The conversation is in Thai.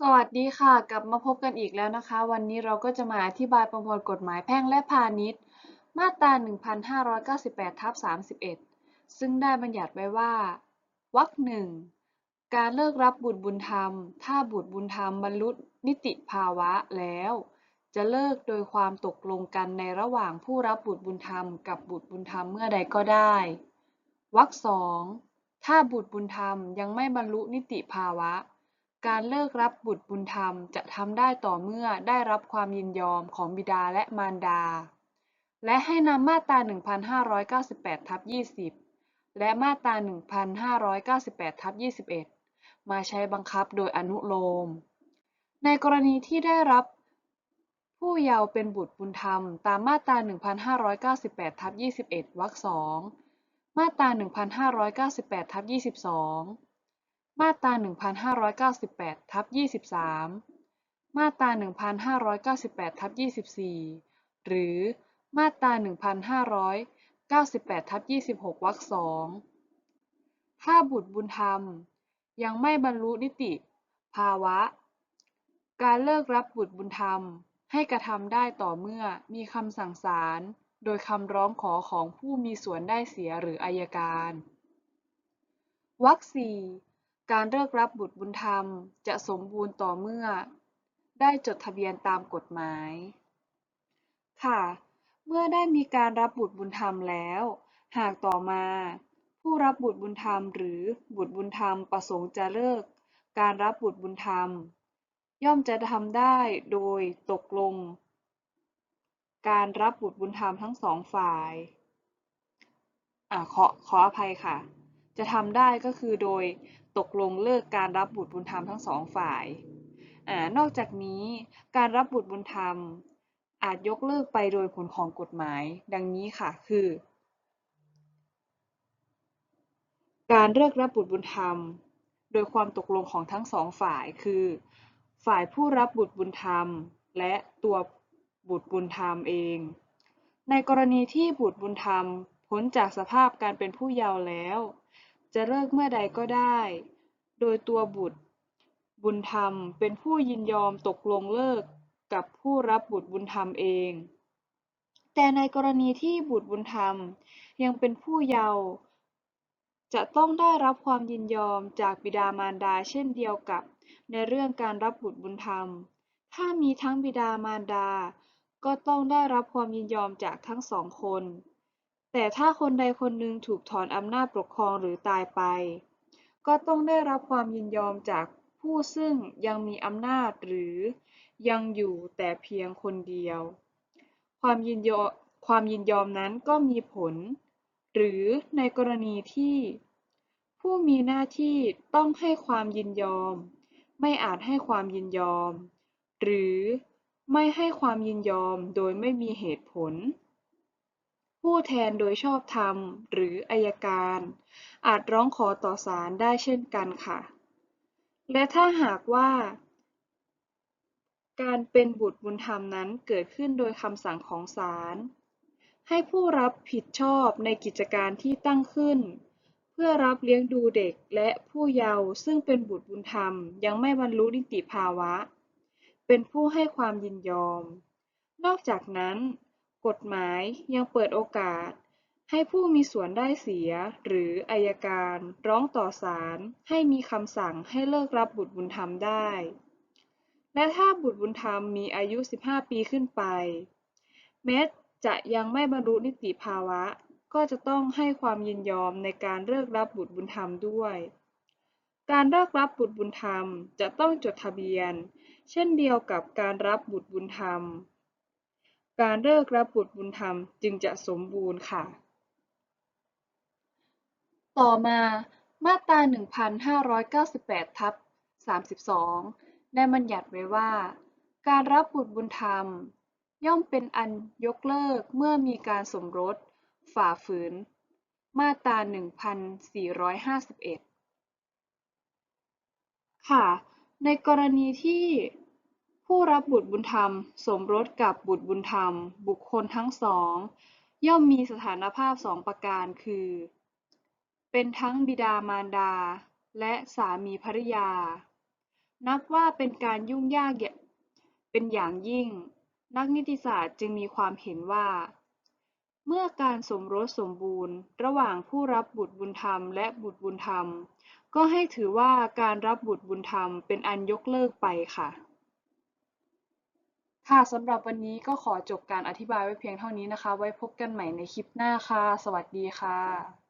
สวัสดีค่ะ กลับมาพบกันอีกแล้วนะคะ วันนี้เราก็จะมาอธิบายประมวลกฎหมายแพ่งและพาณิชย์ มาตรา 1598 ทับ 31 ซึ่งได้บัญญัติไว้ว่า วรรคหนึ่ง การเลิกรับบุตรบุญธรรม ถ้าบุตรบุญธรรมบรรลุนิติภาวะแล้ว จะเลิกโดยความตกลงกันในระหว่างผู้รับบุตรบุญธรรม กับบุตรบุญธรรมเมื่อใดก็ได้ วรรคสอง ถ้าบุตรบุญธรรมยังไม่บรรลุนิติภาวะ การเลิกรับบุตรบุญธรรมจะทำได้ต่อเมื่อได้รับความยินยอมของบิดาและมารดา และให้นำมาตรา 1598ทับ20 และมาตรา 1598ทับ21 มาใช้บังคับโดยอนุโลม ในกรณีที่ได้รับผู้เยาว์เป็นบุตรบุญธรรม ตามมาตรา 1598ทับ21วรรคสองมาตรา 1598ทับ22 มาตรา 1598ทับ23 มาตรา 1598ทับ24 หรือมาตรา 1598ทับ26วรรคสองถ้าบุตรบุญธรรม ยังไม่บรรลุนิติ ภาวะ การเลิกรับบุตรบุญธรรมให้กระทำได้ต่อเมื่อมีคำสั่งศาลโดยคำร้องขอของผู้มีส่วนได้เสียหรืออัยการวรรคสี่ การเลิกรับบุตรบุญธรรมจะสมบูรณ์ต่อเมื่อ ได้จดทะเบียนตามกฎหมาย ค่ะ เมื่อได้มีการรับบุตรบุญธรรมแล้ว หากต่อมา ผู้รับบุตรบุญธรรม หรือบุตรบุญธรรมประสงค์จะเลิก การรับบุตรบุญธรรม ย่อมจะทำได้โดยตกลง การรับบุตรบุญธรรมทั้งสองฝ่ายอขอขออภัยค่ะ จะทำได้ก็คือโดยตกลงเลิกการรับบุตรบุญธรรมทั้งสองฝ่ายอนอกจากนี้การรับบุตรบุญธรรม อาจยกเลิกไปโดยผลของกฎหมาย ดังนี้ค่ะ คือ การเลิกรับบุตรบุญธรรม โดยความตกลงของทั้งสองฝ่ายคือ ฝ่ายผู้รับบุตรบุญธรรม และตัวบุตรบุญธรรมเอง ในกรณีที่บุตรบุญธรรมพ้นจากสภาพการเป็นผู้เยาว์แล้ว จะเลิกเมื่อใดก็ได้ โดยตัวบุตรบุญธรรมเป็นผู้ยินยอมตกลงเลิกกับผู้รับบุตรบุญธรรมเอง แต่ในกรณีที่บุตรบุญธรรมยังเป็นผู้เยาว์จะต้องได้รับความยินยอมจากบิดามารดาเช่นเดียวกับในเรื่องการรับบุตรบุญธรรม ถ้ามีทั้งบิดามารดา ก็ต้องได้รับความยินยอมจากทั้งสองคน แต่ถ้าคนใดคนหนึ่งถูกถอนอำนาจปกครองหรือตายไป ก็ต้องได้รับความยินยอมจากผู้ซึ่งยังมีอำนาจหรือยังอยู่แต่เพียงคนเดียว ความยินยอมความยินยอมนั้นก็มีผล หรือในกรณีที่ ผู้มีหน้าที่ต้องให้ความยินยอม ไม่อาจให้ความยินยอม หรือไม่ให้ความยินยอมโดยไม่มีเหตุผล ผู้แทนโดยชอบธรรม หรืออัยการ อาจร้องขอต่อศาลได้เช่นกันค่ะ และถ้าหากว่า การเป็นบุตรบุญธรรมนั้นเกิดขึ้นโดยคำสั่งของศาลให้ผู้รับผิดชอบในกิจการที่ตั้งขึ้น เพื่อรับเลี้ยงดูเด็กและผู้เยาว์ซึ่งเป็นบุตรบุญธรรม ยังไม่บรรลุนิติภาวะ เป็นผู้ให้ความยินยอม นอกจากนั้น กฎหมายยังเปิดโอกาส ให้ผู้มีส่วนได้เสีย หรืออัยการร้องต่อศาลให้มีคำสั่งให้เลิกรับบุตรบุญธรรมได้ และถ้าบุตรบุญธรรมมีอายุ 15 ปีขึ้นไป แม้จะยังไม่บรรลุนิติภาวะ ก็จะต้องให้ความยินยอมในการเลิกรับบุตรบุญธรรมด้วย การเลิกรับบุตรบุญธรรมจะต้องจดทะเบียน เช่นเดียวกับการรับบุตรบุญธรรม การเลิกรับบุตรบุญธรรมจึงจะสมบูรณ์ค่ะ ต่อมามาตรา 1598 ทับ 32 ได้บัญญัติไว้ว่า การรับบุตรบุญธรรม ย่อมเป็นอันยกเลิกเมื่อมีการสมรส ฝ่าฝืน มาตรา 1451 ค่ะ ในกรณีที่ ผู้รับบุตรบุญธรรม สมรสกับบุตรบุญธรรม บุคคลทั้งสอง ย่อมมีสถานภาพสองประการคือ เป็นทั้งบิดามารดา และสามีภริยา นับว่าเป็นการยุ่งยากอย่าเป็นอย่างยิ่ง นักนิติศาสตร์จึงมีความเห็นว่า เมื่อการสมรสสมบูรณ์ ระหว่างผู้รับบุตรบุญธรรม และบุตรบุญธรรม ก็ให้ถือว่าการรับบุตรบุญธรรมเป็นอันยกเลิกไปค่ะ ค่ะสำหรับวันนี้ก็ขอจบการอธิบายไว้เพียงเท่านี้นะคะ ไว้พบกันใหม่ในคลิปหน้าค่ะ สวัสดีค่ะ